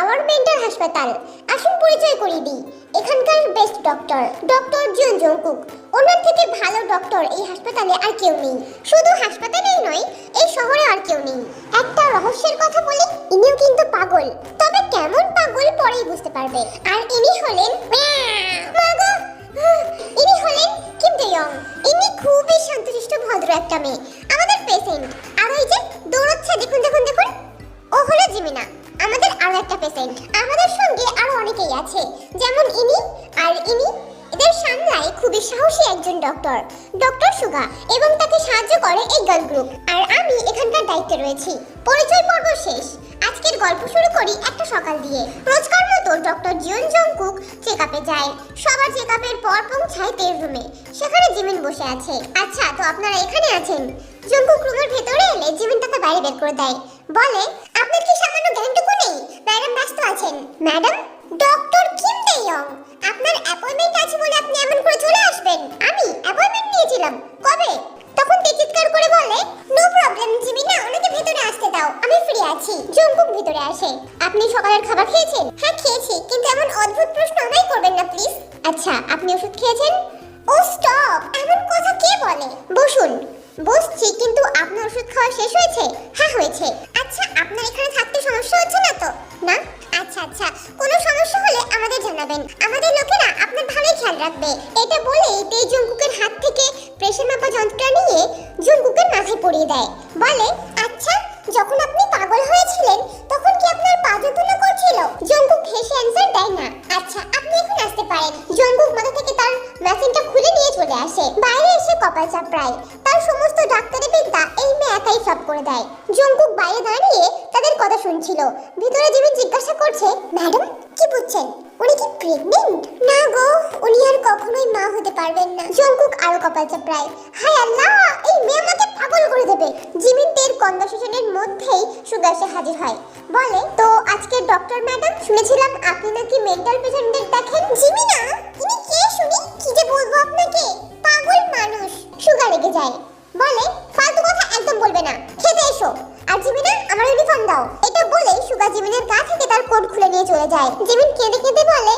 Hour mental হাসপাতাল। আসুন পরিচয় করিয়ে দিই। এখানকার best doctor doctor John Jungkook. ওনার থেকে ভালো ডক্টর এই হাসপাতালে আর কেউ নেই। শুধু হাসপাতালেই নয়, এই শহরে আর কেউ নেই। একটা রহস্যের কথা বলি, ইনিও কিন্তু পাগল। তবে কেমন পাগল পরেই বুঝতে পারবে। আর ইনি হলেন! ইনি হলেন কিম দে ইয়ং। ইনি খুবই শান্তশিষ্ট ভদ্র একটা মেয়ে। আমাদের পেশেন্ট আর ওই যে দৌড়চ্ছে, দেখুন দেখুন দেখুন। ও হলো জিমিনা। আমাদের আরও একটা পেশেন্ট আমাদের সঙ্গে আরও অনেকেই আছে। যেমন ইনি আর ইনি এদের সামলায় খুবই সাহসী একজন ডক্টর ডক্টর সুগা, এবং তাকে সাহায্য করে এই গার্ল গ্রুপ আর আমি এখানকার দায়িত্বে রয়েছি। পরিচয় পর্ব শেষ। আজকের গল্প শুরু করি একটা সকাল দিয়ে। রোজকার মতো ডক্টর জিয়ন জংকুক চেক আপে যায়। সবার চেক আপের পর পৌঁছায় তের রুমে সেখানে জিমিন বসে আছে। আচ্ছা তো আপনারা এখানে আছেন? জংকুক রুমের ভেতরে এলে জিমিন বাইরে বের করে দেয়। বলে, আপনার কি সামান্য জ্ঞানটুকু নেই? ম্যাডাম ব্যস্ত আছেন। ম্যাডাম? ডক্টর কিম দে আপনার অ্যাপয়েন্টমেন্ট আছে বলে আপনি এমন করে চলে আসবেন। আমি অ্যাপয়েন্টমেন্ট নিয়েছিলাম। কবে? তখন তে করে বলে, নো প্রবলেম, জিমিনা, ওনাকে ভেতরে আসতে দাও। আমি ফ্রি আছি। জঙ্কুক ভেতরে আসে। আপনি সকালের খাবার খেয়েছেন? হ্যাঁ খেয়েছি। কিন্তু এমন অদ্ভুত প্রশ্ন আমায় করবেন না, প্লিজ। আচ্ছা আপনি ওষুধ খেয়েছেন? ও, স্টপ! এমন কথা কে বলে? বসুন। বসছি কিন্তু আপনার ওষুধ খাওয়া শেষ হয়েছে? হ্যাঁ হয়েছে। আচ্ছা আপনার এখানে থাকতে সমস্যা হচ্ছে না তো? না? আচ্ছা আচ্ছা। কোনো সমস্যা হলে আমাদের জানাবেন। আমাদের লোকেরা আপনার ভালোই খেয়াল রাখবে। এটা বলে তে হাত থেকে প্রেশার মাপা যন্ত্রটা নিয়ে জঙ্কুকের মাথায় পরিয়ে দেয়। বলে আচ্ছা যখন আপনি পাগল হয়েছিলেন, তখন কি আপনার পা যন্ত্রণা করছিল? জঙ্কুক হেসে অ্যান্সার দেয় না। আচ্ছা আপনি এখন আসতে পারেন। জঙ্কুক মাথা থেকে তার মেশিনটা খুলে নিয়ে চলে আসে। বাইরে এসে কপাল চাপড়ায়। তার সমস্ত ডাক্তারি বিদ্যা এই মেয়ে একাই সব করে দেয়। জঙ্কুক বাইরে দাঁড়িয়ে তাদের কথা শুনছিল। ভিতরে জিমি জিজ্ঞাসা করছে, ম্যাডাম, কি বুঝছেন? উনি কি প্রেগনেন্ট না গো, উনি আর কখনোই মা হতে পারবেন না। জঙ্কুক আরও কপাল চাপড়ায় হায় আল্লাহ, এই মেয়ে আমাকে পাগল করে দেবে। জিমিন তের কনভারসেশনের মধ্যেই সুগার সে হাজির হয়। বলে, তো আজকে ডক্টর ম্যাডাম, শুনেছিলাম আপনি নাকি মেন্টাল পেশেন্টদের দেখেন? জিমিনা, ইনি কে শুনি? কি যে বলব আপনাকে? পাগল মানুষ। সুগার লেগে যায়। বলে, ফালতু কথা একদম বলবে না। খেতে এসো। আর জিমিনা, আমার ইউনিফর্ম দাও। এটা বলে সুগা জিমিনের গা থেকে তার কোট খুলে নিয়ে চলে যায়। জিমিন কেঁদে কেঁদে বলে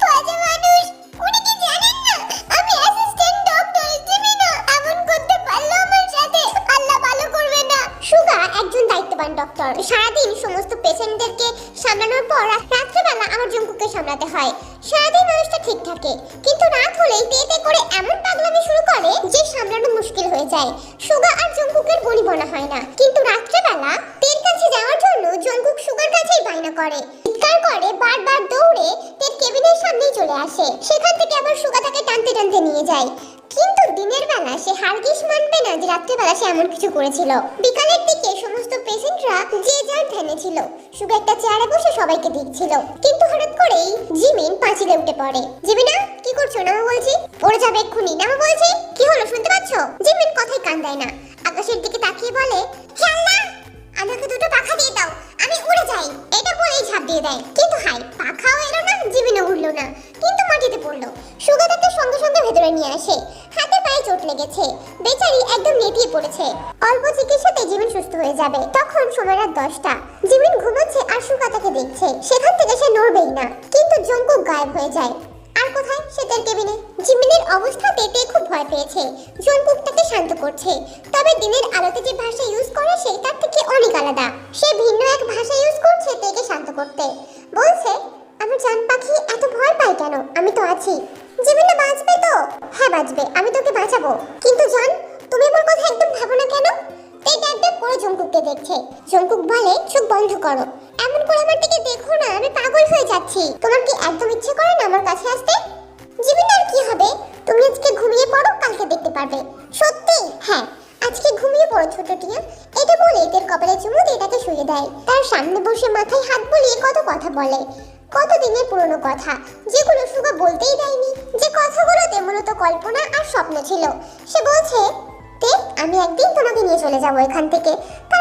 পচা মানুষ। উনি কি জানেন না? আমি অ্যাসিস্ট্যান্ট ডক্টর জিমিনা। সুগা একজন দায়িত্ববান ডক্টর সারাদিন সমস্ত পেশেন্টদেরকে সামলানোর পর রাত্রেবেলা আমার জঙ্কুকে সামলাতে হয়। সারাদিন মানুষটা ঠিক থাকে। কিন্তু রাত হলেই তেতে করে এমন পাগলামি শুরু করে যে সামলানো মুশকিল হয়ে যায়। সুগা আর জঙ্কুকের বনি বনা হয় না। কিন্তু রাত্রেবেলা তের কাছে যাওয়ার জন্য জঙ্কুক সুগার কাছেই বায়না করে। চিৎকার করে, বারবার দৌড়ে তের কেবিনের সামনেই চলে আসে। সেখান থেকে আবার সুগা তাকে টানতে টানতে নিয়ে যায়। কিন্তু দিনের বেলা সে হারগিস মানবে না যে রাত্রেবেলা সে এমন কিছু করেছিল। বিকালের দিকে সমস্ত পেশেন্টরা যে যার ধ্যানে ছিল। সুগা একটা চেয়ারে বসে সবাইকে দেখছিল। কিন্তু হঠাৎ করেই জিমিন পাঁচিলে উঠে পড়ে। জিমিনা, কি করছ? নামা বলছি। পড়ে যাবে এক্ষুনি। নামা বলছি। কি হলো? শুনতে পাচ্ছ? জিমিন কথাই কান দেয় না। আকাশের দিকে তাকিয়ে বলে, হে আল্লাহ! আমাকে দুটো পাখা দিয়ে দাও। আমি উড়ে যাই। এটা বলেই ঝাঁপ দিয়ে দেয়। কিন্তু হাই পাখাও এলো না জিমিনও উঠল না। কিন্তু মাটিতে পড়ল। সুগা সঙ্গে সঙ্গে ভেতরে নিয়ে আসে। হাতে পায়ে চোট লেগেছে। বেচারি একদম নেতিয়ে পড়েছে। অল্প চিকিৎসাতে জীবন সুস্থ হয়ে যাবে। তখন সময় রাত দশটা। জিমিন ঘুমাচ্ছে আর সুগা তাকে দেখছে। সেখান থেকে সে নড়বেই না। কিন্তু জঙ্কুক গায়েব হয়ে যায়। কোথায়? সে কেবিনে জিমিনের অবস্থাতে তে খুব ভয় পেয়েছে। জঙ্কুক তাকে শান্ত করছে। তবে দিনের আলোতে যে ভাষা ইউজ করে সে, তার থেকে অনেক আলাদা। সে ভিন্ন এক ভাষা ইউজ করছে তেকে শান্ত করতে। বলছে আমার জান পাখি এত ভয় পায় কেন? আমি তো আছি। জিমিনা বাঁচবে তো? হ্যাঁ বাঁচবে। আমি তোকে বাঁচাবো। কিন্তু জান, তুমি আমার কথা একদম ভাবো না কেন? তে ড্যাব করে জঙ্কুককে দেখছে। জঙ্কুক বলে, চোখ বন্ধ করো। এমন করে আমার দিকে দেখো না, আমি পাগল হয়ে যাচ্ছি। তোমার কি একদম ইচ্ছে করে না আমার কাছে আসতে? জীবনের কি হবে? তুমি আজকে ঘুমিয়ে পড়ো, কালকে দেখতে পারবে। সত্যি? হ্যাঁ আজকে ঘুমিয়ে পড়ো ছোট টিয়া। এটা বলে এদের কপালে চুমু দিয়ে তাকে শুয়ে দেয়। তার সামনে বসে মাথায় হাত বুলিয়ে কত কথা বলে। কত দিনের পুরনো কথা। যেগুলো সুগা বলতেই দেয়নি। যে কথাগুলোতে মূলত কল্পনা আর স্বপ্ন ছিল। সে বলছে আমি একদিন তোমাকে নিয়ে চলে যাব এখান থেকে।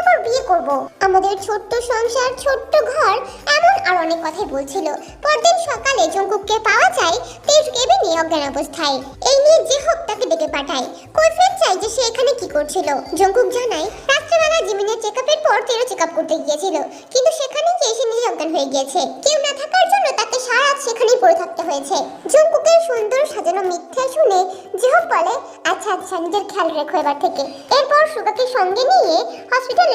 তারপর বিয়ে করব। আমাদের ছোট্ট সংসার, ছোট্ট ঘর এমন আর অনেক কথাই বলছিল। পরদিন সকালে জঙ্কুককে পাওয়া যায় তেজ কেবিনে অজ্ঞান অবস্থায়। এই নিয়ে যে হোক তাকে ডেকে পাঠায়। কৈফিয়ত চাই যে সে এখানে কি করছিল? জঙ্কুক জানায়, রাত্রেবেলা জিমিনের চেকআপের পর তেরো চেকআপ করতে গিয়েছিল। কিন্তু সেখানে গিয়ে সে নিজে হয়ে গিয়েছে। কেউ না থাকার জন্য তাকে সারা রাত সেখানেই পড়ে থাকতে হয়েছে। জঙ্কুকের সুন্দর সাজানো মিথ্যা শুনে জেহক বলে আচ্ছা আচ্ছা নিজের খেয়াল রেখো এবার থেকে। এরপর সুগাকে সঙ্গে নিয়ে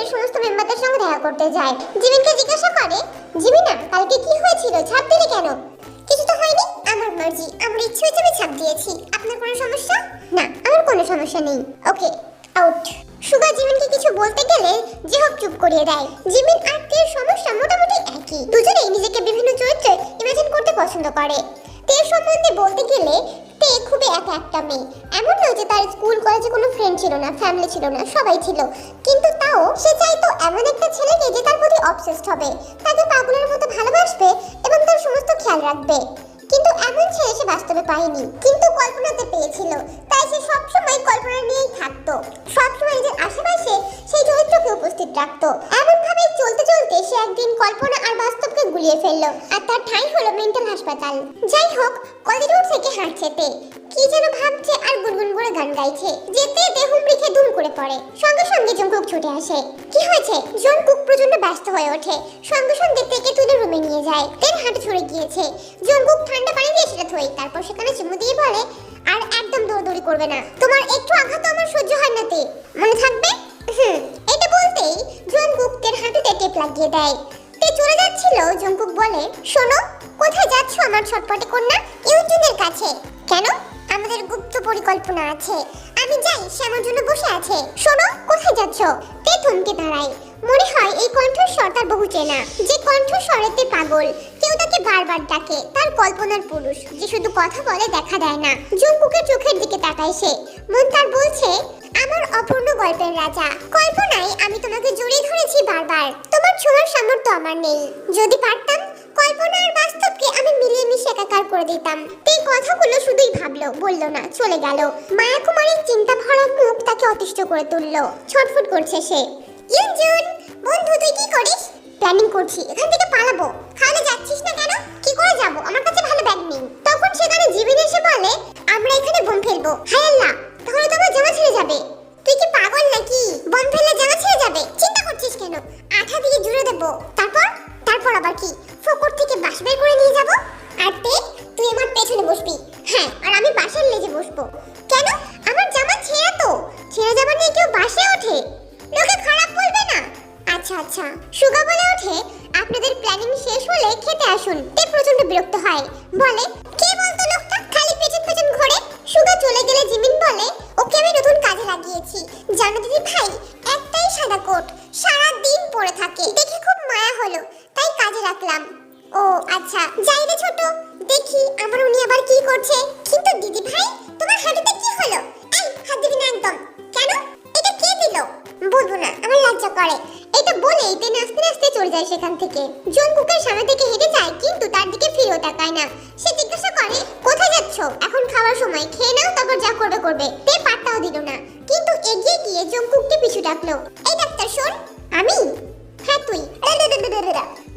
হসপিটালের সমস্ত মেম্বারদের সঙ্গে দেখা করতে যায়। জিমিনকে জিজ্ঞাসা করে, জিমিনা, কালকে কি হয়েছিল? ছাপ দিলে কেন? কিছু তো হয়নি। আমার মার্জি। আমার ইচ্ছে হয়েছে ছাপ দিয়েছি। আপনার কোনো সমস্যা? না, আমার কোনো সমস্যা নেই। ওকে আউট সুগা জিমিনকে কিছু বলতে গেলে জেহক চুপ করিয়ে দেয়। জিমিন আর তের সমস্যা মোটামুটি একই। দুজনেই নিজেকে বিভিন্ন চরিত্রে ইমাজিন করতে পছন্দ করে। তের সম্বন্ধে বলতে গেলে, তে খুবই একা একটা মেয়ে। এমন নয় যে তার স্কুল, কলেজে কোনো ফ্রেন্ড ছিল না ফ্যামিলি ছিল না, সবাই ছিল। কিন্তু তাও সে চাইতো এমন একটা ছেলেকে যে তার প্রতি অবসেসড হবে, তাকে পাগলের মতো ভালোবাসবে এবং তার সমস্ত খেয়াল রাখবে। কিন্তু এমন ছেলে সে বাস্তবে পায়নি, কিন্তু কল্পনাতে পেয়েছিল। তাই সে সবসময় কল্পনা নিয়েই থাকতো। সবসময় নিজের আশেপাশে সেই চরিত্রকে উপস্থিত রাখতো। এমন ভাবে চলতে চলতে সে একদিন কল্পনা আর বাস্তবকে গুলিয়ে ফেলল, আর তার ঠাঁই হলো মেন্টাল হাসপাতাল। যাই হোক করিডোর থেকে হাঁটছে তে। কি যেন ভাবছে আর গুনগুন করে গান গাইছে। যেতে তে হুমড়িকে দুম করে পড়ে। সঙ্গে সঙ্গে জঙ্কুক ছুটে আসে। কি হয়েছে? জঙ্কুক প্রচণ্ড ব্যস্ত হয়ে ওঠে। সঙ্গে সঙ্গে তেকে তুলে রুমে নিয়ে যায়। তের হাঁটু ছড়ে গিয়েছে। জঙ্কুক ঠান্ডা পানি দিয়ে সেটা ধোয় তারপর সেখানে চুমু দিয়ে বলে, আর একদম দৌড়দৌড়ি করবে না। তোমার একটু আঘাত আমার সহ্য হয় না তে। মনে থাকবে? হুম। এটা বলতেই জঙ্কুক তের হাঁটুতে টেপ লাগিয়ে দেয়। তে চলে যাচ্ছিল। জঙ্কুক বলে, শোনো, কোথায় যাচ্ছ আমার ছটপটে কন্যা? ইউজুনের কাছে। কেন? আমাদের গুপ্ত পরিকল্পনা আছে। আমি যাই, সে আমার জন্য বসে আছে। শোনো, কোথায় যাচ্ছ? তে থমকে দাঁড়ায়? মনে হয় এই কণ্ঠস্বর তার বহু চেনা। যে কণ্ঠস্বরেতে পাগল, কেউ তাকে বারবার ডাকে। তার কল্পনার পুরুষ, যে শুধু কথা বলে দেখা দেয় না জঙ্কুকের চোখের দিকে তাকায় সে। মন তার বলছে, আমার অপূর্ণ গল্পের রাজা, কল্পনায় আমি তোমাকে জড়িয়ে ধরেছি বারবার। তোমার ছোঁয়ার সামর্থ্য আমার নেই। যদি পারতাম কল্পনা আর বাস্তবকে আমি মিলিয়ে মিশে একাকার করে দিতাম। এই কথাগুলো শুধুই ভাবলো, বলল না, চলে গেল। মায়া কুমারের চিন্তা ভরা মুখ তাকে অতিষ্ঠ করে তুললো। ছটফট করছে সে। ইউজুন বন্ধু, তুই কি করিস? প্ল্যানিং করছি, এখান থেকে পালাবো। খালে যাচ্ছিস না কেন? কি করে যাব? আমার কাছে ভালো ব্যাগ নেই। তখন সেখানে জিবিন এসে জঙ্কুকের সামনে থেকে হেঁটে যায়, কিন্তু তার দিকে ফিরেও তাকায় না। সে জিজ্ঞাসা করে, কোথায় যাচ্ছ? এখন খাওয়ার সময়, খেয়ে নাও, তারপর যা করবে করবে। তে পাত্তাও দিল না, কিন্তু এগিয়ে গিয়ে জঙ্কুককে পিছু ডাকলো, এই ডাক্তার, শোন, আমি? হ্যাঁ তুই।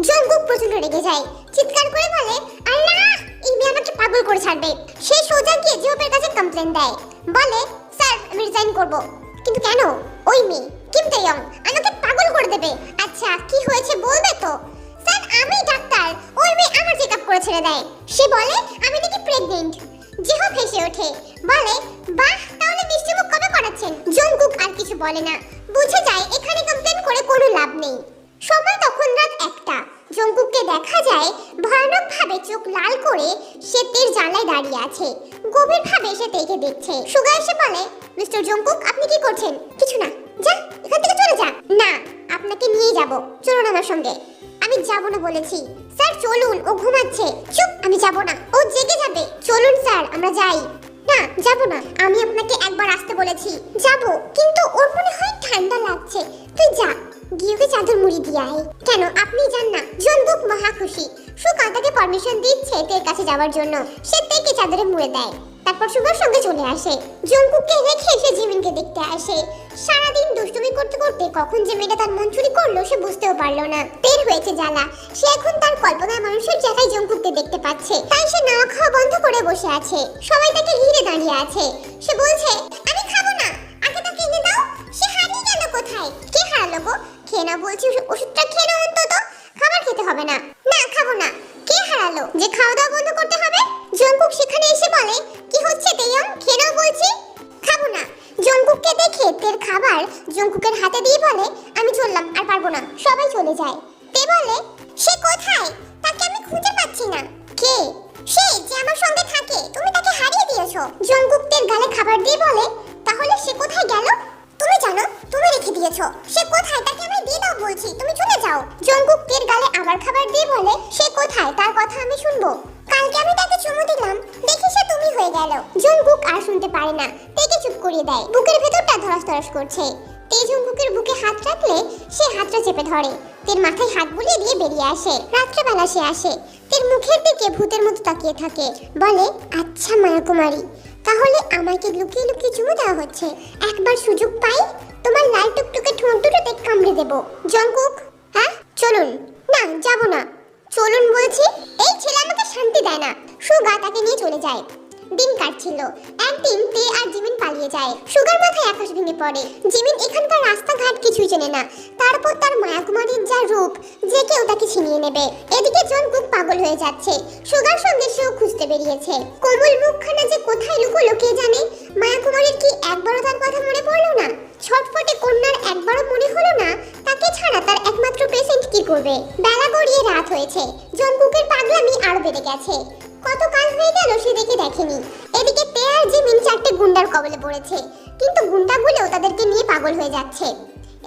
জঙ্কুক প্রচণ্ড রেগে যায়, চিৎকার করে বলে, আল্লাহ, এই মেয়ে আমাকে পাগল করে ছাড়বে। সে সোজা গিয়ে জিওপের কাছে কমপ্লেন দেয়, বলে, স্যার, আমি রিজাইন করব। কিন্তু কেন? ওই মেয়ে কিম আমাকে পাগল করে দেবে। আচ্ছা কি হয়েছে বলবে তো? স্যার, আমি ডাক্তার। ওই মেয়ে আমার চেকআপ করে ছেড়ে দেয়। সে বলে, আমি নাকি প্রেগনেন্ট জিহো হেসে ওঠে। বলে, বাহ, তাহলে মিষ্টিমুখ কবে করাচ্ছেন? জঙ্কুক আর কিছু বলে না। বুঝে যায়, এখানে কমপ্লেন করে কোনো লাভ নেই। সময় তখন রাত একটা। জঙ্কুককে দেখা যায় ভয়ানক ভাবে চোখ লাল করে সে তের জানলায় দাঁড়িয়ে আছে। গভীর ভাবে সে তেকে দেখছে। সুগা এসে বলে, মিস্টার জঙ্কুক, আপনি কি করছেন? কিছু না। যা এখান থেকে চলে যা না, আপনাকে নিয়ে যাব। চলুন আমার সঙ্গে। আমি যাব না বলেছি। স্যার, চলুন, ও ঘুমাচ্ছে। চুপ, আমি যাব না। ও জেগে যাবে। চলুন, স্যার, আমরা যাই। না, যাব না। আমি আপনাকে একবার আসতে বলেছি। যাব, কিন্তু ওর মনে হয় ঠান্ডা লাগছে। তুই যা, গিয়ে চাদর মুড়ি দিয়ে আয়। কেন, আপনি যান না। জনবুক মহা খুশি সুকা তাকে পারমিশন দিচ্ছে তের কাছে যাওয়ার জন্য। সে তেকে চাদরে মুড়ে দেয়। তারপর সুগার সঙ্গে চলে আসে। জঙ্কুককে রেখে সে জিমিনকে দেখতে আসে। সারাদিন দুষ্টুমি করতে করতে কখন যে মেয়েটা তার মন চুরি করল সে বুঝতেও পারল না। বের হয়েছে জ্বালা। সে এখন তার কল্পনায় মানুষের জায়গায় জঙ্কুককে দেখতে পাচ্ছে। তাই সে না খাওয়া বন্ধ করে বসে আছে। সবাই তাকে ঘিরে দাঁড়িয়ে আছে। সে বলছে, আমি খাব না। আগে তাকে এনে দাও। সে হারিয়ে গেল কোথায়? কে হারালো গো? খেয়ে না বলছি ওষুধ- ওষুধটা খেয়ে নাও অন্তত। খাবার খেতে হবে না। না, খাব না। কে হারালো? যে খাওয়া দাওয়া বন্ধ করতে হবে? জঙ্কুক সেখানে এসে বলে জঙ্কুকের হাতে দিয়ে বলে, আমি চললাম, আর পারব না। সবাই চলে যায়। তে বলে, সে কোথায়? তাকে আমি খুঁজে পাচ্ছি না। কে? সে যে আমার সঙ্গে থাকে। তুমি তাকে হারিয়ে দিয়েছ। জঙ্কুক তের গালে খাবার দিয়ে বলে, তাহলে সে কোথায় গেল? তুমি জানো, তুমি রেখে দিয়েছ। সে কোথায়? তাকে আমি দিয়ে দাও বলছি, তুমি চলে যাও। জঙ্কুক তের গালে আবার খাবার দিয়ে বলে, সে কোথায়? তার কথা আমি শুনব। কালকে আমি তাকে চুমু দিলাম। দেখি সে তুমি হয়ে গেল। জঙ্কুক আর শুনতে পারে না। তেকে চুপ করিয়ে দেয়। বুকের ভেতরটা ধরাস ধরাস করছে। তে জঙ্কুকের বুকে হাত রাখলে সে হাতটা চেপে ধরে। তের মাথায় হাত বুলিয়ে দিয়ে বেরিয়ে আসে। রাত্রেবেলা সে আসে। তের মুখের দিকে ভূতের মতো তাকিয়ে থাকে। বলে আচ্ছা মায়া কুমারী তাহলে আমাকে লুকিয়ে লুকিয়ে চুমু দেওয়া হচ্ছে। একবার সুযোগ পাই, তোমার লাল টুকটুকে ঠোঁট দুটোতে কামড়ে দেব। জঙ্কুক হ্যাঁ চলুন। না, যাব না। চলুন বলছি, এই ছেলে আমাকে শান্তি দেয় না। সুগা তাকে নিয়ে চলে যায়। দিন কাটছিল। একদিন তে আর জিমিন পালিয়ে যায়। সুগার মাথায় আকাশ ভেঙে পড়ে। জিমিন এখানকার রাস্তাঘাট কিছুই চেনে না। তারপর তার মায়াকুমারীর যা রূপ, যে কেউ তাকে ছিনিয়ে নেবে। এদিকে জনকুক পাগল হয়ে যাচ্ছে। সুগার সঙ্গে সেও খুঁজতে বেরিয়েছে। কোমল মুখখানা যে কোথায় লুকোলো কে জানে? মায়াকুমারীর কি একবারও তার কথা মনে পড়ল না? ছটফটে কন্যার একবারও মনে হলো না? তাকে ছাড়া তার একমাত্র পেশেন্ট কি করবে? বেলা গড়িয়ে রাত হয়েছে। জনকুকের পাগলামি আরও বেড়ে গেছে। কত কাল হয়ে গেল সে দেখে দেখেনি। এদিকে তে আর জিমিন চারটে গুন্ডার কবলে পড়েছে। কিন্তু গুন্ডাগুলোও তাদেরকে নিয়ে পাগল হয়ে যাচ্ছে।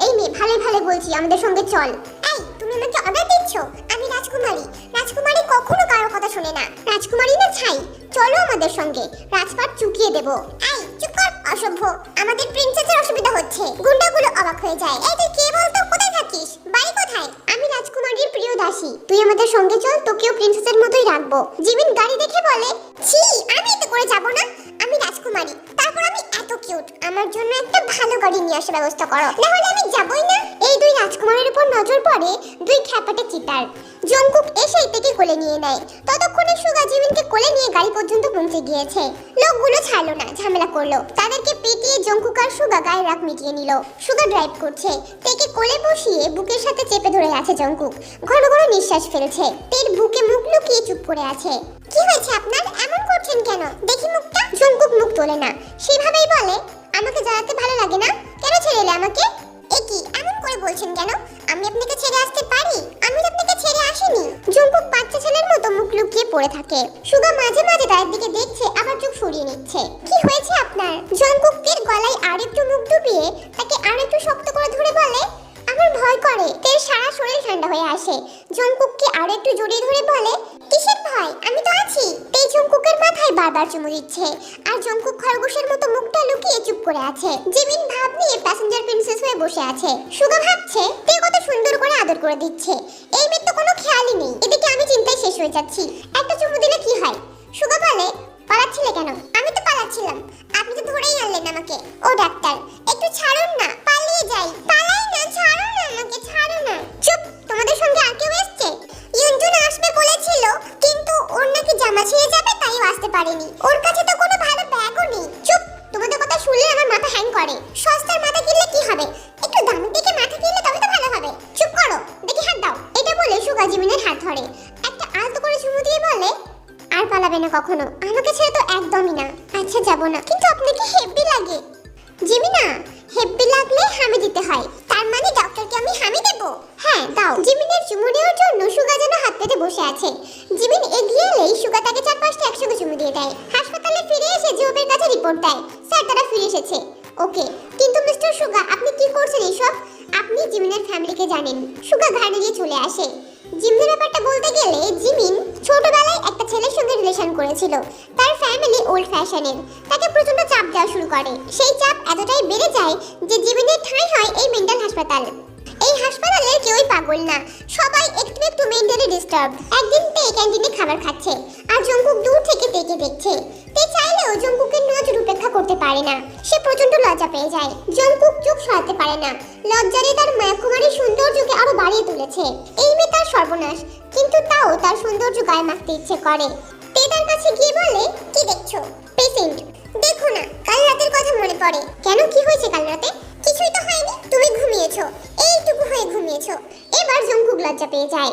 এই মেয়ে ভালো ভালো বলছি, আমাদের সঙ্গে চল। এই, তুমি আমাকে অর্ডার দিচ্ছ? আমি রাজকুমারী। রাজকুমারী কখনো কারোর কথা শোনে না। রাজকুমারী না ছাই। চলো আমাদের সঙ্গে। রাজপাট চুকিয়ে দেব। এই, চুপ কর, অসভ্য। আমাদের প্রিন্সেসের অসুবিধা হচ্ছে। গুন্ডাগুলো অবাক হয়ে যায়। এই তুই কে বলতো কোথায় থাকিস বাড়ি কোথায় আমি রাজকুমারীর প্রিয় দাসী তুই আমাদের সঙ্গে চল, তোকেও প্রিন্সেসের মতোই রাখব। জিমিন গাড়ি দেখে বলে, ছি, আমি এতে করে যাব না। আমি রাজকুমারী, তারপর আমি এত কিউট আমার জন্য একটা ভালো গাড়ি নিয়ে আসার ব্যবস্থা করো। না হলে আমি যাবই না। রাজকুমারের উপর নজর পড়ে দুই খ্যাপাটে চিতার। জঙ্কুক এসে থেকে কোলে নিয়ে নেয়। ততক্ষণে সুগা জিমিনকে কোলে নিয়ে গাড়ি পর্যন্ত পৌঁছে গিয়েছে। লোকগুলো ছাড়লো না, ঝামেলা করল। তাদেরকে পেটিয়ে জঙ্কুক আর সুগা গায়ের রাগ মিটিয়ে নিল। সুগা ড্রাইভ করছে। তেকে কোলে বসিয়ে বুকের সাথে চেপে ধরে আছে জঙ্কুক ঘন ঘন নিঃশ্বাস ফেলছে। তের বুকে মুখ লুকিয়ে চুপ করে আছে। কি হয়েছে আপনার? এমন করছেন কেন? দেখি মুখটা। জঙ্কুক মুখ তোলে না। সেভাবেই বলে, আমাকে জ্বালাতে ভালো লাগে না? কেন ছেড়ে এলে আমাকে? এ এমন করে বলছেন কেন? আমি আপনাকে ছেড়ে আসতে পারি? আমি আপনাকে ছেড়ে আসিনি। জঙ্কুক বাচ্চা ছেলের মতো মুখ লুকিয়ে পড়ে থাকে। সুগা মাঝে মাঝে তার দিকে দেখছে, আবার চোখ সরিয়ে নিচ্ছে। কি হয়েছে আপনার? জঙ্কুকের গলায় আরেকটু মুখ ডুবিয়ে তাকে আরেকটু শক্ত করে ধরে বলে, আমার ভয় করে, তের সারা শরীর ঠান্ডা হয়ে আসে। জঙ্কুককে আর একটু জড়িয়ে ধরে বলে, কিসের ভয়? আমি তো আছি। তেই জঙ্কুকের মাথায় বারবার চুমু দিচ্ছে। আর জঙ্কুক খরগোশের মতো মুখটা লুকিয়ে চুপ করে আছে। জিমিন ভাব নিয়ে প্যাসেঞ্জার প্রিন্সেস হয়ে বসে আছে। সুগা ভাবছে, তে কত সুন্দর করে আদর করে দিচ্ছে। এই মেয়ের তো কোনো খেয়ালই নেই। এদিকে আমি চিন্তায় শেষ হয়ে যাচ্ছি। একটা বলে জিমিনের হাত ধরে। একটা আলতো করে চুমু দিয়ে বলে, আর পালাবে না কখনো। আমাকে ছেড়ে তো একদমই না। আচ্ছা যাব না। কিন্তু আপনাকে হেব্বি লাগে। জিমিনা, হেব্বি লাগলে হামি দিতে হয়। তার মানে ডক্টরকে আমি হামি দেব? হ্যাঁ দাও। জিমিনের চুমু নেওয়ার জন্য সুগা যেন হাত পেতে বসে আছে। জিমিন এগিয়ে এলেই সুগা তাকে চার পাঁচটা একসঙ্গে চুমু দিয়ে দেয়। হাসপাতালে ফিরে এসে জোবের কাছে রিপোর্ট দেয়। স্যার, তারা ফিরে এসেছে। ওকে। কিন্তু মিস্টার সুগা, আপনি কি করছেন এসব? আপনি জিমিনের ফ্যামিলিকে জানেন। সুগা ঘাড়ে নিয়ে চলে আসে। জিমিনের ব্যাপারটা বলতে গেলে জিমিন ছোটবেলায় একটা ছেলের সঙ্গে রিলেশন করেছিল। তার ফ্যামিলি ওল্ড ফ্যাশনের তাকে প্রচণ্ড চাপ দেওয়া শুরু করে। সেই চাপ এতটাই বেড়ে যায় যে জিমিনের ঠাঁই হয় এই মেন্টাল হাসপাতাল। এই হাসপাতালে কেউই পাগল না। সবাই একটু একটু মেন্টালি ডিস্টার্ব একদিন তে ক্যান্টিনে খাবার খাচ্ছে, আর জঙ্কুক দূর থেকে তেকে দেখছে। তে চাইলেও জঙ্কুকের নজর উপেক্ষা করতে পারে না। সে প্রচণ্ড লজ্জা পেয়ে যায়। জঙ্কুক চোখ সরাতে পারে না। লজ্জারে তার মায়াকুমারী সৌন্দর্যকে আরও বাড়িয়ে তুলেছে। এই মেয়ে তার সর্বনাশ, কিন্তু তাও তার সৌন্দর্য গায়ে মাখতে ইচ্ছে করে। তে তার কাছে গিয়ে বলে, কি দেখছ? পেশেন্ট দেখো না, কাল রাতের কথা মনে পড়ে। কেন? কি হয়েছে কাল রাতে? কিছুই তো হয়নি, তুমি ঘুমিয়েছো। এইটুকু হয়ে ঘুমিয়েছো। এবার জঙ্কুক লজ্জা পেয়ে যায়।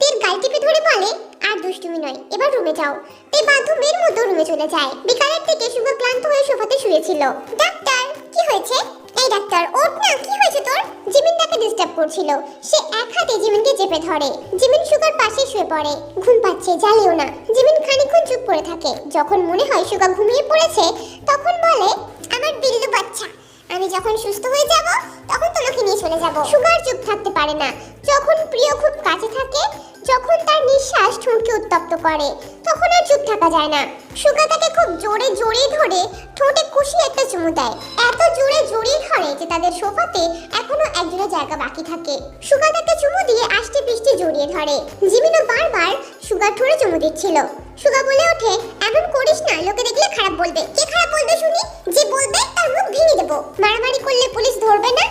তের গাল টিপে ধরে বলে, আর দুষ্টুমি নয়, এবার রুমে যাও। তে বাধ্য মেয়ের মতো রুমে চলে যায়। বিকালের থেকে শুভ ক্লান্ত হয়ে সোফাতে শুয়েছিল। ডাক্তার, কি হয়েছে? এই ডাক্তার, ওঠ না, কি হয়েছে তোর? জিমিন তাকে ডিস্টার্ব করছিল। সে এক হাতে জিমিনকে চেপে ধরে। জিমিন সুগার পাশে শুয়ে পড়ে। ঘুম পাচ্ছে, জ্বালিও না। জিমিন খানিকক্ষণ চুপ করে থাকে। যখন মনে হয় সুগা ঘুমিয়ে পড়েছে, তখন বলে, আমার বিল্লু বাচ্চা। আমি যখন সুস্থ হয়ে যাব, তখন তোমাকে নিয়ে চলে যাব। সুগার চুপ থাকতে পারে না। যখন প্রিয় খুব কাছে থাকে, যখন তার নিঃশ্বাস ঠোঁটকে উত্তপ্ত করে, তখন আর চুপ থাকা যায় না। সুগা তাকে খুব জোরে জোরে ধরে ঠোঁটে কষিয়ে একটা চুমু দেয়। এত জোরে জড়িয়ে ধরে যে তাদের সোফাতে এখনও একজনের জায়গা বাকি থাকে। সুগা তাকে চুমু দিয়ে আষ্টে পিষ্টে জড়িয়ে ধরে। জিমিনও বারবার সুগার ঠোঁটে চুমু দিচ্ছিল। সুগা বলে ওঠে, এমন করিস না, লোকে দেখলে খারাপ বলবে। কে খারাপ বলবে শুনি? যে বলবে, তার মুখ ভেঙে দেবো। মারামারি করলে পুলিশ ধরবে না?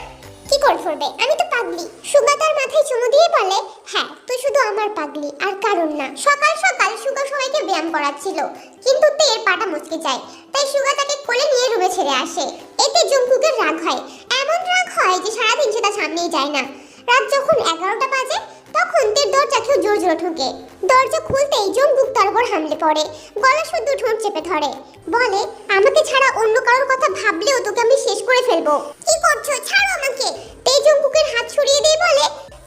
কি করে ধরবে? আমি তো পাগলি। সুগা তার মাথায় চুমু দিয়ে বলে হ্যাঁ তুই শুধু আমার পাগলি, আর কারণ না। সকাল সকাল সুগা সবাইকে ব্যায়াম করাচ্ছিল, কিন্তু তের পাটা মুচকে যায়। তাই সুগা তাকে কোলে নিয়ে রুমে ছেড়ে আসে। এতে জঙ্কুকের রাগ হয়। এমন রাগ হয় যে সারাদিন সে তার সামনেই যায় না। রাত যখন এগারোটা বাজে তখন তের দরজা কেউ জোর জোর ঠোকে। দরজা খুলতেই জঙ্কুক তার উপর হামলে পড়ে। গলা শুদ্ধ ঠোঁট চেপে ধরে। বলে, আমাকে ছাড়া অন্য কারোর কথা ভাবলেও তোকে আমি শেষ করে ফেলব। কি করছ? ছাড়ো আমাকে। তেই জঙ্কুকের হাত ছড়িয়ে দিয়ে বলে,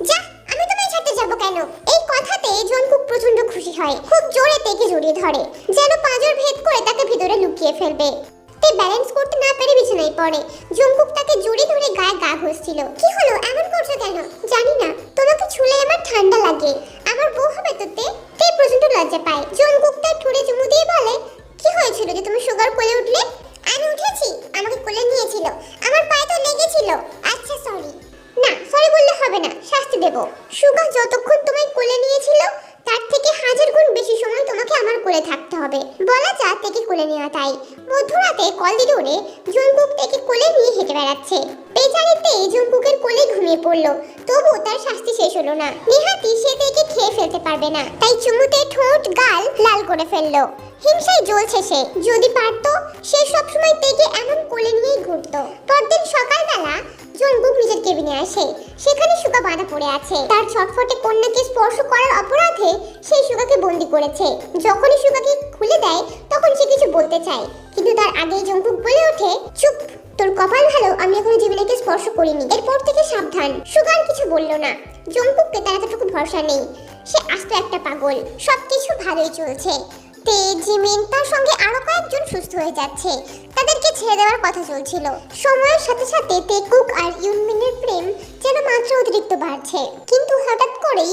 যা, আমি তোমায় ছাড়তে যাব কেন? এই কথাতে জঙ্কুক প্রচণ্ড খুশি হয়। খুব জোরে তেকে জড়িয়ে ধরে, যেন পাঁজর ভেদ করে তাকে ভিতরে লুকিয়ে ফেলবে। তে ব্যালেন্স করতে না পেরে বিছানায় পড়ে। জুমকুক তাকে জুড়ে ধরে গায়ে গা ঘষছিল। কি হলো? এমন করছ কেন? জানি না। তোমাকে ছুলে আমার ঠান্ডা লাগে। আমার বউ হবে তো তে? তে প্রচণ্ড লজ্জা পায়। জুমকুক তার ঠোঁটে চুমু দিয়ে বলে, কি হয়েছিল যে তুমি সুগার কোলে উঠলে? আমি উঠেছি। আমাকে কোলে নিয়েছিল। আমার পায়ে তো লেগেছিল। আচ্ছা সরি না, সরি বললে হবে না, শাস্তি দেব। সুগা যতক্ষণ তোমায় কোলে নিয়েছিল, তার থেকে হাজার গুণ বেশি সময় তোমাকে আমার কোলে থাকতে হবে। বলা যা থেকে কোলে নেওয়া তাই। মধ্যরাতে কলিডোরে জঙ্কুক থেকে কোলে নিয়ে হেঁটে বেড়াচ্ছে। বেচারিতে জঙ্কুকের কোলে ঘুমিয়ে পড়ল। তবু তার শাস্তি শেষ হলো না। নিহাতি সে থেকে খেয়ে ফেলতে পারবে না। তাই চুমুতে ঠোঁট গাল লাল করে ফেলল। হিংসায় জ্বলছে সে। যদি পারতো, সে সবসময় তেকে এমন কোলে নিয়েই ঘুরতো। পরদিন সকালবেলা কেবিনে আসে। সেখানে সুগা বাঁধা পড়ে আছে। তার ছটফটে কন্যাকে স্পর্শ করার অপরাধে সেই সুগাকে বন্দি করেছে। যখনই সুগাকে খুলে দেয়, তখন সে কিছু বলতে চায়। কিন্তু তার আগেই জঙ্কুক বলে ওঠে, চুপ, তোর কপাল ভালো, আমি এখনও জীবনীকে স্পর্শ করিনি। এরপর থেকে সাবধান। সুগার কিছু বলল না। জঙ্কুককে তার এতটুকু ভরসা নেই। সে আস্ত একটা পাগল। সবকিছু ভালোই চলছে। তে, জিমিন তার সঙ্গে আরও কয়েকজন সুস্থ হয়ে যাচ্ছে। তাদেরকে ছেড়ে দেওয়ার কথা চলছিল। সময়ের সাথে সাথে তেকুক আর ইউনমিনের প্রেম যেন মাত্রা অতিরিক্ত বাড়ছে। কিন্তু হঠাৎ করেই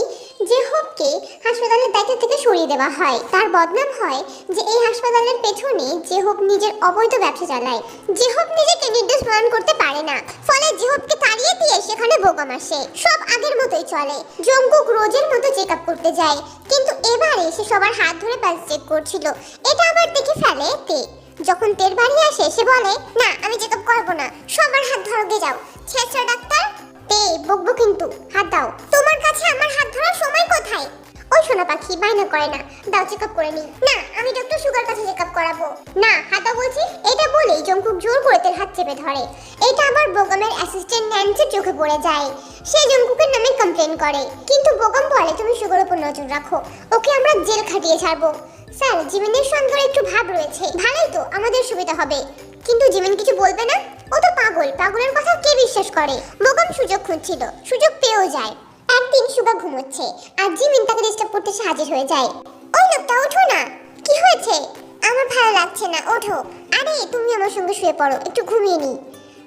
জেহবকে হাসপাতালের দায়িত্ব থেকে সরিয়ে দেওয়া হয়। তার বদনাম হয় যে এই হাসপাতালের পেছনে জেহব নিজের অবৈধ ব্যবসা চালায়। জেহব নিজেকে নির্দেশ প্রদান করতে পারে না। ফলে জেহবকে তাড়িয়ে দিয়ে সেখানে বোকাম আসে। সব আগের মতোই চলে। জঙ্কুক রোজের মতো চেক করতে যায়। কিন্তু এবারে সে সবার হাত ধরে পালস চেক করছিল। এটা আবার দেখে ফেলে সে বলে, না, আমি চেক আপ করব না। সবার হাত ধরকে যাও। ছেঁচড়া ডাক্তার তে বকবো কিন্তু। হাত দাও। তোমার কাছে আমার হাত ধরার সময় কোথায়? ওই সোনা পাখি, বায়না করে না। দাও চেক আপ করে নি না, আমি ডক্টর সুগার কাছে চেক আপ করাবো। না, হাতা বলছি, এটা বলেই জঙ্কুক জোর করে তের হাত চেপে ধরে। এটা আবার বোগামের অ্যাসিস্ট্যান্ট ন্যান্সির চোখে পড়ে যায়। সে জঙ্কুকের নামে কমপ্লেন করে। কিন্তু বোগাম বলে, তুমি সুগার উপর নজর রাখো। ওকে আমরা জেল খাটিয়ে ছাড়বো। স্যার, জিমিনের সন্দেহ একটু ভাব রয়েছে। ভালোই তো, আমাদের সুবিধা হবে। কিন্তু জিমিন কিছু বলবে না? ও তো পাগল, পাগলের কথা কে বিশ্বাস করে? বোগাম সুযোগ খুঁজছিল, সুযোগ পেয়েও যায়। একদিন সুগা ঘুমোচ্ছে, আর জিমিন তাকে ডিস্টার্ব করতে সে হাজির হয়ে যায়। ওই লোকটা, ওঠো না! কি হয়েছে? আমার ভালো লাগছে না, ওঠো। আরে, তুমি আমার সঙ্গে শুয়ে পড়ো, একটু ঘুমিয়ে নি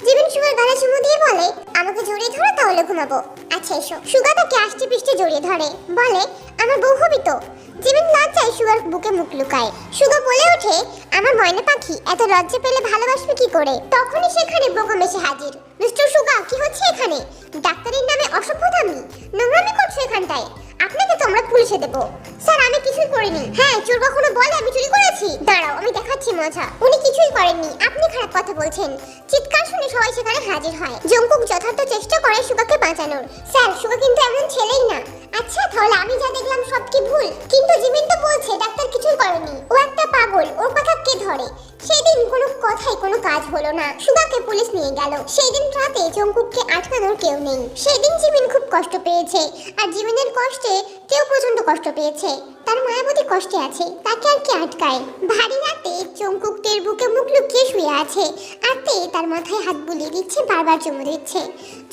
জিমিন সুগার গলা চুমু দিয়ে বলে, আমাকে জড়িয়ে ধরো, তাহলে ঘুমাবো। আচ্ছা এসো। সুগা তাকে আষ্টে পিষ্টে জড়িয়ে ধরে। বলে, আমার বউ হবি তো? জিমিন লজ্জায় সুগার বুকে মুখ লুকায়। সুগা বলে ওঠে, আমার ময়না পাখি, এত লজ্জা পেলে ভালোবাসবে কি করে? তখনই সেখানে বোগাম এসে হাজির। মিস্টার সুগা, কি হচ্ছে এখানে? ডাক্তারের নামে অসভ্যতামি নোংরামি করছ এখানটায়? আপনাকে তো আমরা পুলিশে দেবো। স্যার, আমি কিছুই করিনি। হ্যাঁ চোর কখনো বলে আমি চুরি করেছি? দাঁড়াও, আমি দেখাচ্ছি মজা। উনি কিছুই করেননি। আপনি খারাপ কথা বলছেন। চিৎকার শুনে সবাই সেখানে হাজির হয়। জঙ্কুক যথার্থ চেষ্টা করে সুগাকে বাঁচানোর। স্যার, সুগা কিন্তু এমন ছেলেই না। আচ্ছা তাহলে আমি যা দেখলাম সব কি ভুল? কিন্তু জিমিন তো বলছে ডাক্তার কিছুই করেনি। ও একটা পাগল, ওর কথা কে ধরে? সেদিন কোনো কথাই কোনো কাজ হলো না। সুগাকে পুলিশ নিয়ে গেল। সেদিন রাতে জঙ্কুককে আটকানোর কেউ নেই। সেদিন জিমিন খুব কষ্ট পেয়েছে। আর জিমিনের কষ্টে কেউ প্রচণ্ড কষ্ট পেয়েছে। তার মায়াবতী কষ্টে আছে, তাকে আর কি আটকায়? ভারী রাতে জঙ্কুক তের বুকে মুখ লুকিয়ে শুয়ে আছে। আর তে তার মাথায় হাত বুলিয়ে দিচ্ছে, বারবার চুমু দিচ্ছে।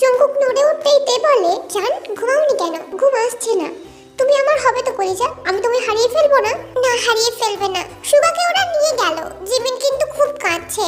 জঙ্কুক নড়ে উঠতেই তে বলে, জান, ঘুমাওনি কেন? ঘুম আসছে না। তুমি আমার হবে তো করে যা আমি তোমায় হারিয়ে ফেলব না? না, হারিয়ে ফেলবে না। সুগাকে ওরা নিয়ে গেল। জিমিন কিন্তু খুব কাঁদছে।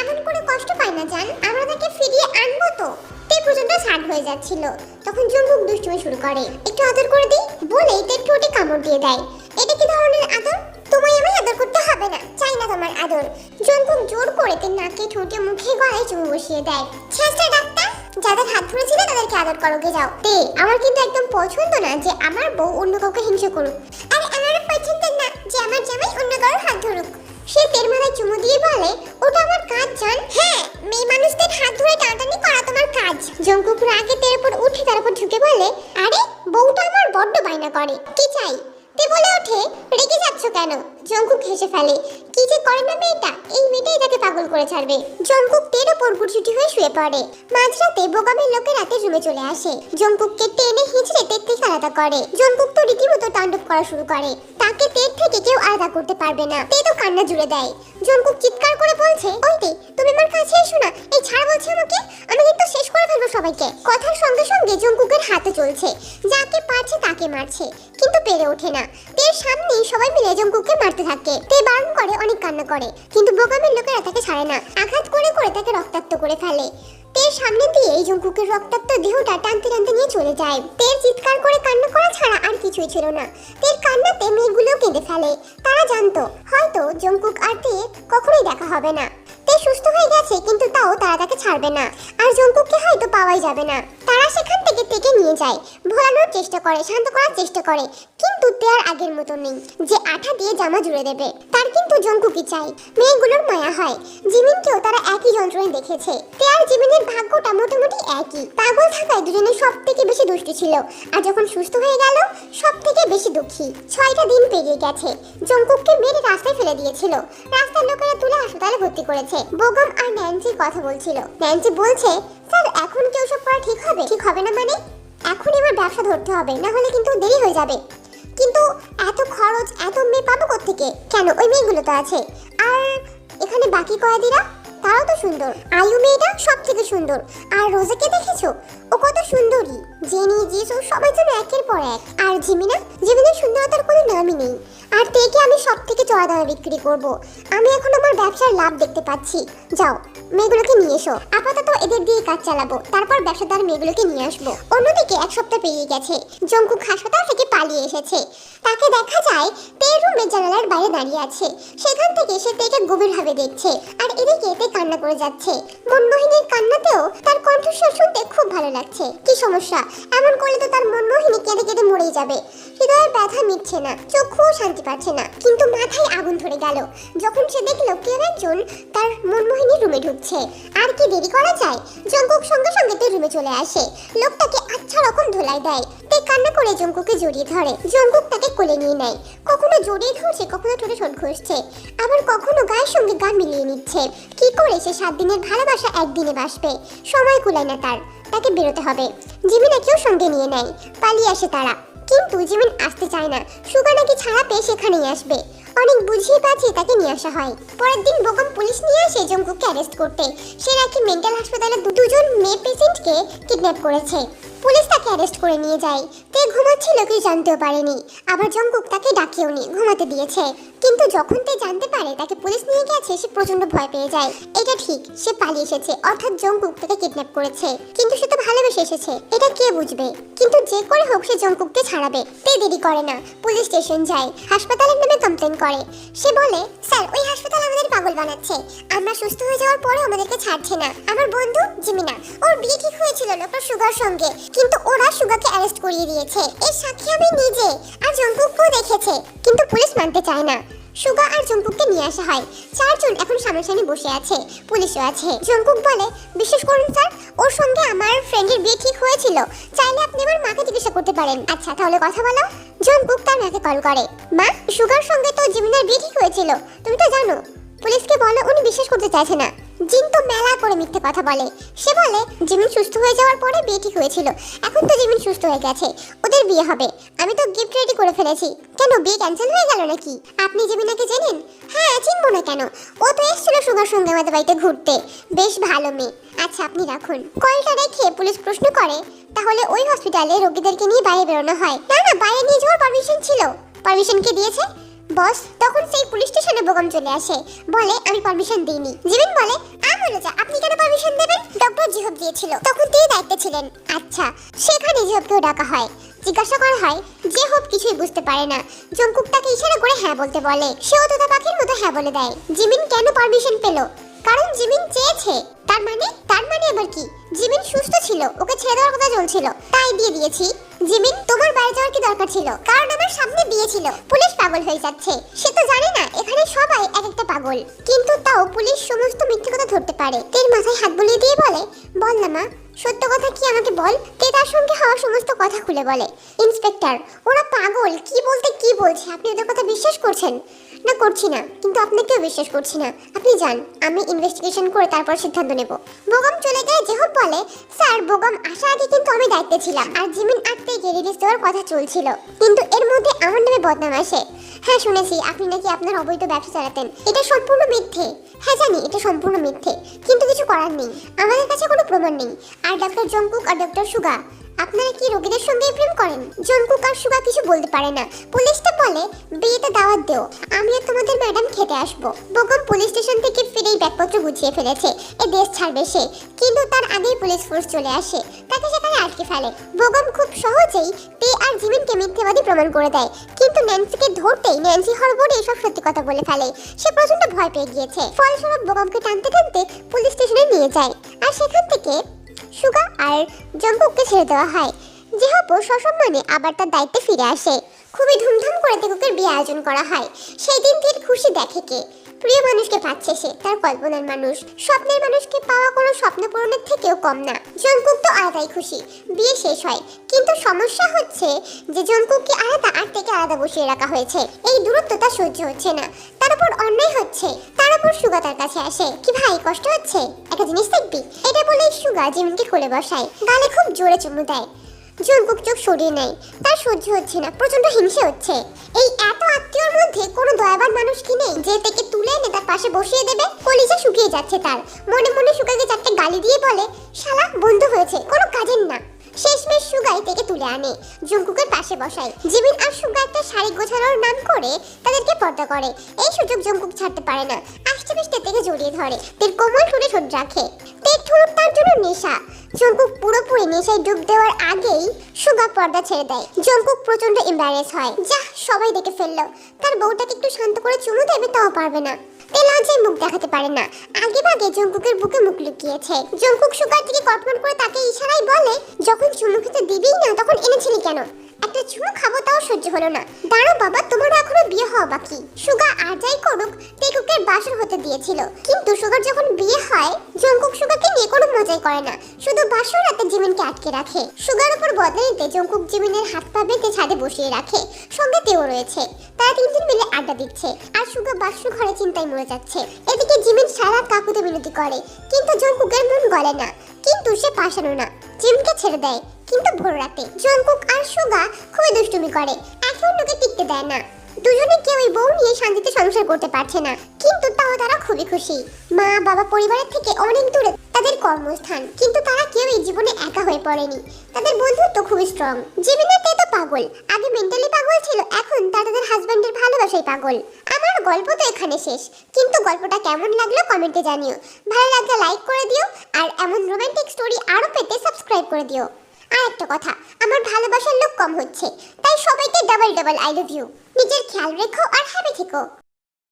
এমন করে কষ্ট পায় না, জান। আমরা তাকে ফিরিয়ে আনব তো? তে পর্যন্ত ছাড় হয়ে যাচ্ছিল। তখন জঙ্কুক দুষ্টুমি শুরু করে। একটু আদর করে দিই, বলেই তে ঠোঁটে কামড় দিয়ে দেয়। এটা কি ধরনের আদর? তোমায় আমায় আদর করতে হবে না, চাই না তোমার আদর। জঙ্কুক জোর করে তে নাকে ঠোঁটে মুখে গলায় চুমু বসিয়ে দেয়। ছেঁচড়া ডাক্তার, যাদের হাত ধরেছিলে তাদেরকে আদর করো, গে যাও। তে, আমার কিন্তু একদম পছন্দ না যে আমার বউ অন্য কাউকে হিংসা করুক। আর, আমার পছন্দ না যে আমার জামাই অন্য কারোর হাত ধরুক। সে তের মাথায় চুমু দিয়ে বলে, ওটা আমার কাজ, জান? হ্যাঁ মেয়ে মানুষদের হাত ধরে টানাটানি করা তোমার কাজ। জঙ্কুক রাগে তের উপর উঠে তার উপর ঝুঁকে বলে, আরে, বউটা আমার বড্ড বায়না করে। কি চাই? তে বলে ওঠে, রেগে যাচ্ছ কেন? জঙ্কুক হেসে ফেলে, কি যে করে না মেয়েটা? এই মেয়েটাই তাকে পাগল করে ছাড়বে। জঙ্কুক তের ওপর গুটছুটি হয়ে শুয়ে পড়ে। মাঝরাতে বোকামের লোকে রাতে রুমে চলে আসে। জঙ্কুককে টেনে হিঁচড়ে তের থেকে আলাদা করে। জঙ্কুক তো রীতিমতো তাণ্ডব করা শুরু করে। তাকে তের থেকে কেউ আলাদা করতে পারবে না। তে তো কান্না জুড়ে দেয়। জঙ্কুক চিৎকার করে বলছে ওই তে তুমি আমার কাছে এসো না। এই ছাড় বলছে আমাকে? আমি কিন্তু শেষ করে ফেলব সবাইকে। কথার সঙ্গে সঙ্গে জঙ্কুকের হাতে চলছে। যাকে পারছে তাকে মারছে, কিন্তু পেরে ওঠে না। তের সামনেই সবাই মিলে জঙ্কুককে মারতে থাকে। তে বারণ করে, অনেক কান্না করে, কিন্তু বোকামের লোকেরা তাকে ছাড়ে না। আঘাত করে করে তাকে রক্তাক্ত করে ফেলে। তের সামনে দিয়ে এই জঙ্কুকের রক্তাক্ত দেহটা টানতে টানতে নিয়ে চলে যায়। তের চিৎকার করে কান্না করা ছাড়া আর কিছুই ছিল না। তের কান্নাতে মেয়েগুলো কেঁদে ফেলে। তারা জানতো, হয়তো জঙ্কুক আর তে কখনোই দেখা হবে না। তে সুস্থ হয়ে গেছে, কিন্তু তাও তারা তাকে ছাড়বে না। আর জঙ্কুককে হয়তো পাওয়াই যাবে না। তারা সেখান থেকে তেকে নিয়ে যায়। ভোলানোর চেষ্টা করে, শান্ত করার চেষ্টা করে। কিন্তু তে আর আগের মতো নেই। যে আঠা দিয়ে জামা জুড়ে দেবে, তার কিন্তু জঙ্কুকি চাই? মেয়েগুলোর মায়া হয়। জিমিনকেও তারা একই যন্ত্রণে দেখেছে। তে আর জিমিনের ভাগ্যটা মোটামুটি একই। পাগল থাকায় দুজনে সব থেকে বেশি দুষ্টু ছিল। আর যখন সুস্থ হয়ে গেল সব থেকে বেশি দুঃখী। ছয়টা দিন পেরিয়ে গেছে। জঙ্কুককে মেরে রাস্তায় ফেলে দিয়েছিল। রাস্তার লোকেরা তুলে হাসপাতালে ভর্তি করেছে। বোগাম আর ন্যান্সির কথা বলছিল। ন্যান্সি বলছে, স্যার, এখন কি ওসব করা ঠিক হবে? ঠিক হবে না মানে? এখন এবার ব্যবসা ধরতে হবে। না হলে কিন্তু দেরি হয়ে যাবে। কিন্তু এত খরচ, এত মেয়ে পাবো কোত্থেকে? কেন? ওই মেয়েগুলো তো আছে। আর এখানে বাকি কয়েদিরা? তারাও তো সুন্দর। আয়ু মেয়েটা সব থেকে সুন্দর। আর রোজাকে দেখেছ? ও কত সুন্দরী। জেনি, জিসু সবাই যেন একের পর এক। আর জিমিনা জিমিনের সুন্দরতার কোনো নামই নেই। আর তেকে আমি সব থেকে চড়া দামে বিক্রি করব। আমি এখন আমার ব্যবসার লাভ দেখতে পাচ্ছি। যাও। মেয়েগুলোকে নিয়ে এসো। আপাতত এদের দিয়ে কাজ চালাবো। তারপর ব্যবসাদার মেয়েগুলোকে নিয়ে আসব। অন্যদিকে এক সপ্তাহ পেরিয়ে গেছে। জঙ্কুক হাসপাতাল থেকে পালিয়ে এসেছে। তাকে দেখা যায় তে রুমের জানালার বাইরে দাঁড়িয়ে আছে। সেখান থেকে সে তেকে গভীরভাবে দেখছে। আর এদিকে তে কান্না করে যাচ্ছে। মনমোহিনীর কান্নাতেও তার কণ্ঠস্বর শুনতে খুব ভালো লাগছে। কি সমস্যা? এমন করলে তো তার মনমোহিনী কেঁদে কেঁদে মরেই যাবে। হৃদয়ের ব্যথা মিটছে না চোখও শান্তি পাচ্ছে না, কিন্তু মাথায় আগুন ধরে গেল। যখন সে দেখল কেউ একজন তার মনমোহিনী রুমে ঢুকছে, আর কি দেরি করা যায়? জঙ্কুক সঙ্গে সঙ্গে তে রুমে চলে আসে। লোকটাকে আচ্ছা রকম ধোলাই দেয়। তে কান্না করে জঙ্কুকে জড়িয়ে ধরে। জঙ্কুক তাকে কোলে নিয়ে নেয়। কখনো জড়িয়ে ধরছে, কখনো ঠোঁটে ঠোঁট ঘষছে। আবার কখনো গায়ের সঙ্গে গা মিলিয়ে নিচ্ছে। কি করে সে সাত দিনের ভালোবাসা একদিনে বাসবে সময় কুলায় না তার। তাকে বেরোতে হবে। জিমিনাকেও সঙ্গে নিয়ে নেয়। পালিয়ে আসে তারা। কিন্তু জিমিন আসতে চায় না। সুগা নাকি ছাড়া পেয়ে সেখানেই আসবে। অনেক বুঝিয়ে পাঠিয়ে তাকে নিয়ে আসা হয়। পরের দিন বোকম পুলিশ নিয়ে আসে জঙ্কুকে অ্যারেস্ট করতে। সে নাকি মেন্টাল হাসপাতালে দুজন মেয়ে পেশেন্টকে কিডন্যাপ করেছে। পুলিশ তাকে অ্যারেস্ট করে নিয়ে যায়। তে ঘুমাচ্ছিল কেউ জানতেও পারেনি। আবার জঙ্কুক তাকে ডাকেও নি ঘুমাতে দিয়েছে। কিন্তু যখন তে জানতে পারে তাকে পুলিশ নিয়ে গেছে, সে প্রচণ্ড ভয় পেয়ে যায়। এটা ঠিক, সে পালিয়ে এসেছে। অর্থাৎ জঙ্কুক তাকে কিডন্যাপ করেছে। কিন্তু সে তো ভালোবেসে এসেছে। এটা কে বুঝবে? কিন্তু যে করে হোক সে জঙ্কুককে ছাড়াবে। তে দেরি করে না। পুলিশ স্টেশন যায়। হাসপাতালের নামে কমপ্লেন করে। সে বলে, স্যার, ওই হাসপাতাল আমাদের পাগল বানাচ্ছে। আমরা সুস্থ হয়ে যাওয়ার পরে আমাদেরকে ছাড়ছে না। আমার বন্ধু জিমিনা, ওর বিয়ে ঠিক হয়েছিল ডক্টর সুগার সঙ্গে। কিন্তু ওরা সুগাকে অ্যারেস্ট করিয়ে দিয়েছে। এর সাক্ষী আমি নিজে আর জঙ্কুককেও দেখেছি পুলিশ মানতে চায় না। সুগা আর জঙ্কুককে নিয়ে আসা হয়। চারজন এখন সামনাসামনি বসে আছে, পুলিশও আছে। জঙ্কুক বলে, বিশ্বাস করুন স্যার, ওর সঙ্গে আমার ফ্রেন্ডের বিয়ে ঠিক হয়েছিল। চাইলে আপনি আমার মাকে জিজ্ঞাসা করতে পারেন। আচ্ছা তাহলে কথা বলো। জঙ্কুক তার মাকে কল করে, মা, সুগার সঙ্গে তো জীবনের বিয়ে ঠিক হয়েছিল? তুমি তো জানো। পুলিশকে বলো, উনি বিশ্বাস করতে চাইছে না। জিন তো মেলা করে মিথ্যে কথা বলে। সে বলে, জিমিন সুস্থ হয়ে যাওয়ার পরে বিয়ে ঠিক হয়েছিল। এখন তো জিমিন সুস্থ হয়ে গেছে। ওদের বিয়ে হবে। আমি তো গিফট রেডি করে ফেলেছি। কেন, বিয়ে ক্যান্সেল হয়ে গেল নাকি? আপনি জিমিনাকে চেনেন? হ্যাঁ চিনবো না কেন? ও তো এসেছিল সুগার সঙ্গে আমাদের বাড়িতে ঘুরতে। বেশ ভালো মেয়ে। আচ্ছা আপনি রাখুন। কলটা রেখে পুলিশ প্রশ্ন করে। তাহলে ওই হসপিটালে রোগীদেরকে নিয়ে বাইরে বেরোনো হয়। না না, বাইরে নিয়ে যাওয়ার পারমিশন ছিল। পারমিশন কে দিয়েছে? বস, তখন সেই পুলিশ স্টেশনে বোগাম চলে আসে। বলে, আমি পারমিশন দিইনি। জিমিন বলে আমলে যা আপনি কেন পারমিশন দেবেন? ডক্টর জিহব দিয়েছিল। তখন তিনি দায়িত্বে ছিলেন। আচ্ছা সেখানে জিহবকেও ডাকা হয়। জিজ্ঞাসা করা হয় যে হোপ কিছুই বুঝতে পারে না। জঙ্কুক তাকে ইশারা করে হ্যাঁ বলতে বলে। সেও তোতা পাখির মতো হ্যাঁ বলে দেয়। জিমিন কেন পারমিশন পেল? কারণ জিমিন চেয়েছে। তার মানে তার মানে আবার কি? জিমিন সুস্থ ছিল, ওকে ছেড়ে দেওয়ার কথা চলছিল। তাই দিয়ে দিয়েছি। জিমিন তোমার বাড়ি যাওয়ার কি দরকার ছিল? কারণ আমার সামনে বিয়ে ছিল। পুলিশ পাগল হয়ে যাচ্ছে। সে তো জানে না, এখানে সবাই এক একটা পাগল। কিন্তু তাও পুলিশ সমস্ত মিথ্যে কথা ধরতে পারে। তের মাথায় হাত বুলিয়ে দিয়ে বলে, বল না মা, সত্য কথা কি আমাকে বল? তে তার সঙ্গে হওয়া সমস্ত কথা খুলে বলে, ইন্সপেক্টর, ওরা পাগল, কি বলতে কি বলছে? আপনি ওদের কথা বিশ্বাস করছেন? না, করছি না। কিন্তু আপনাকেও বিশ্বাস করছি না। আপনি যান, আমি ইনভেস্টিগেশন করে তারপর সিদ্ধান্ত নেব। বোগাম চলে গেলে যেহব বলে, স্যার, বোগাম আসার আগে কিন্তু আমি দায়িত্বে ছিলাম। আর জিমিন আটতে গিয়ে রিলিজ দেওয়ার কথা চলছিল। কিন্তু এর মধ্যে আমার নামে বদনাম আসে। হ্যাঁ শুনেছি, আপনি নাকি আপনার অবৈধ ব্যবসা চালাতেন। এটা সম্পূর্ণ মিথ্যে। হ্যাঁ জানি, এটা সম্পূর্ণ মিথ্যে। কিন্তু কিছু করার নেই। আমাদের কাছে কোনো প্রমাণ নেই। আর ডক্টর জঙ্কুক আর ডক্টর সুগা আপনারা কি রোগীদের সঙ্গে প্রেম করেন? জঙ্কুক আর সুগা কিছু বলতে পারে না। পুলিশটা বলে বিয়েতে দাওয়াত দেও। আমি আর তোমাদের ম্যাডাম খেতে আসব। বগম পুলিশ স্টেশন থেকে ফিরেই ব্যাগপত্র গুছিয়ে ফেলেছে। এ দেশ ছাড়বে সে। কিন্তু তার আগেই পুলিশ ফোর্স চলে আসে। তাকে সেখানে আটকে ফেলে। বগম খুব সহজেই তে আর জিমিনকে মিথ্যেবাদী প্রমাণ করে দেয়। কিন্তু ন্যান্সিকে ধরতেই ন্যান্সি হরবড়ে এসব সত্যি কথা বলে ফেলে। সে প্রচণ্ড ভয় পেয়ে গিয়েছে। ফলস্বরূপ বোগামকে টানতে টানতে পুলিশ স্টেশনে নিয়ে যায়। আর সেখান থেকে সুগা আর জঙ্কুককে ছেড়ে দেওয়া হয়। জেহাপো সসম্মানে আবার তার দায়িত্বে ফিরে আসে। খুবই ধুমধাম করে তেকুকের বিয়ে আয়োজন করা হয়। সেই দিন তীর খুশি দেখে কে। প্রিয় মানুষকে পাচ্ছে সে, তার কল্পনার মানুষ। স্বপ্নের মানুষকে পাওয়া কোনো স্বপ্ন পূরণের থেকেও কম না। জঙ্কুক তো আলাদাই খুশি, বিয়ে শেষ হয়। কিন্তু সমস্যা হচ্ছে যে জঙ্কুককে আলাদা আর থেকে আলাদা বসিয়ে রাখা হয়েছে। এই দূরত্ব তার সহ্য হচ্ছে না। তার উপর অন্যায় হচ্ছে, তার উপর সুগা তার কাছে আসে। কি ভাই, কষ্ট হচ্ছে? একটা জিনিস দেখবি? এটা বলে সুগা জিমিনকে কোলে বসায়। গালে খুব জোরে চুমু দেয়। জঙ্কুক চোখ সরিয়ে নেয়। তার সহ্য হচ্ছে না প্রচণ্ড হিংসে হচ্ছে। এই আত্মীয়র মধ্যে কোনো দয়াবান মানুষ কি নেই? যে থেকে তুলে এনে তার পাশে বসিয়ে দেবে, কলিজা শুকিয়ে যাচ্ছে তার। মনে মনে সুগাকে চারটে গালি দিয়ে বলে, শালা, বন্ধু হয়েছে, কোনো কাজের না। শেষমেশ সুগাই থেকে তুলে আনে, জঙ্কুকের পাশে বসায়। জিমিন আর সুগা একটা শাড়ি গোছানোর নাম করে তাদেরকে পর্দা করে। এই সুযোগ জঙ্কুক ছাড়তে পারে না। আষ্টে পিষ্টে থেকে জড়িয়ে ধরে। তের কোমল ঠোঁটে ঠোঁট রাখে। তের ঠোঁট তার জন্য নেশা। জঙ্কুক পুরোপুরি নেশায় ডুব দেওয়ার আগেই সুগা পর্দা ছেড়ে দেয়। জঙ্কুক প্রচণ্ড এম্বারেস হয়। যা সবাই দেখে ফেলল। তার বউটাকে একটু শান্ত করে চুমু দেবে তাও পারবে না। তেলাজে মুখ দেখাতে পারে না। আগে ভাগে জঙ্কুকের বুকে মুখ লুকিয়েছে। জঙ্কুক সুগার দিকে কটমট করে তাকে ইশারায় বলে, যখন চুমু খেতে দিবি না, তখন এনেছিলি কেন? একটা চুমু খাব তাও সহ্য হলো না। দাঁড়ো বাবা তোমার এখনও বিয়ে হওয়া বাকি। সুগা আর যাই করুক টেকুকের বাসর হতে দিয়েছিল। কিন্তু সুগার যখন বিয়ে হয়, জঙ্কুক সুগাকে নিয়ে কোনো মজাই করে না। শুধু বাসর রাতে জিমিনকে আটকে রাখে। সুগার উপর বদলে নিতে জঙ্কুক জিমিনের হাত পা বেঁধে ছাদে বসিয়ে রাখে। সঙ্গে তেও রয়েছে। তারা তিনজন মিলে আড্ডা দিচ্ছে। আর সুগা বাসর ঘরে চিন্তায় মরে যাচ্ছে। এদিকে জিমিন সারা কাকুতে মিনতি করে। কিন্তু জঙ্কুকের মন গলে না। কিন্তু সে পাশানো না। জিমকে ছেড়ে দেয়। কিন্তু ভোর রাতে জঙ্কুক আর সুগা খুবই দুষ্টুমি করে। একে অন্যকে টিকতে দেয় না। দুজনে কেউই বউ নিয়ে শান্তিতে সংসার করতে পারছে না। কিন্তু তাও তারা খুবই খুশি। মা, বাবা পরিবারের থেকে অনেক দূরে তাদের কর্মস্থান, কিন্তু তারা কেউই জীবনে একা হয়ে পড়েনি। তাদের বন্ধুত্ব খুবই স্ট্রং জীবনের তে পাগল। আগে মেন্টালি পাগল ছিল, এখন তারা তাদের হাজব্যান্ডের ভালোবাসায় পাগল। আমার গল্প তো এখানে শেষ। কিন্তু গল্পটা কেমন লাগল কমেন্টে জানিও। ভালো লাগলে লাইক করে দিও, আর এমন রোমান্টিক স্টোরি আরও পেতে সাবস্ক্রাইব করে দিও। আর একটা কথা, আমার ভালোবাসার লোক কম হচ্ছে, তাই সবাইকে double double I love you নিজের খেয়াল রেখো আর হ্যাপি থেকো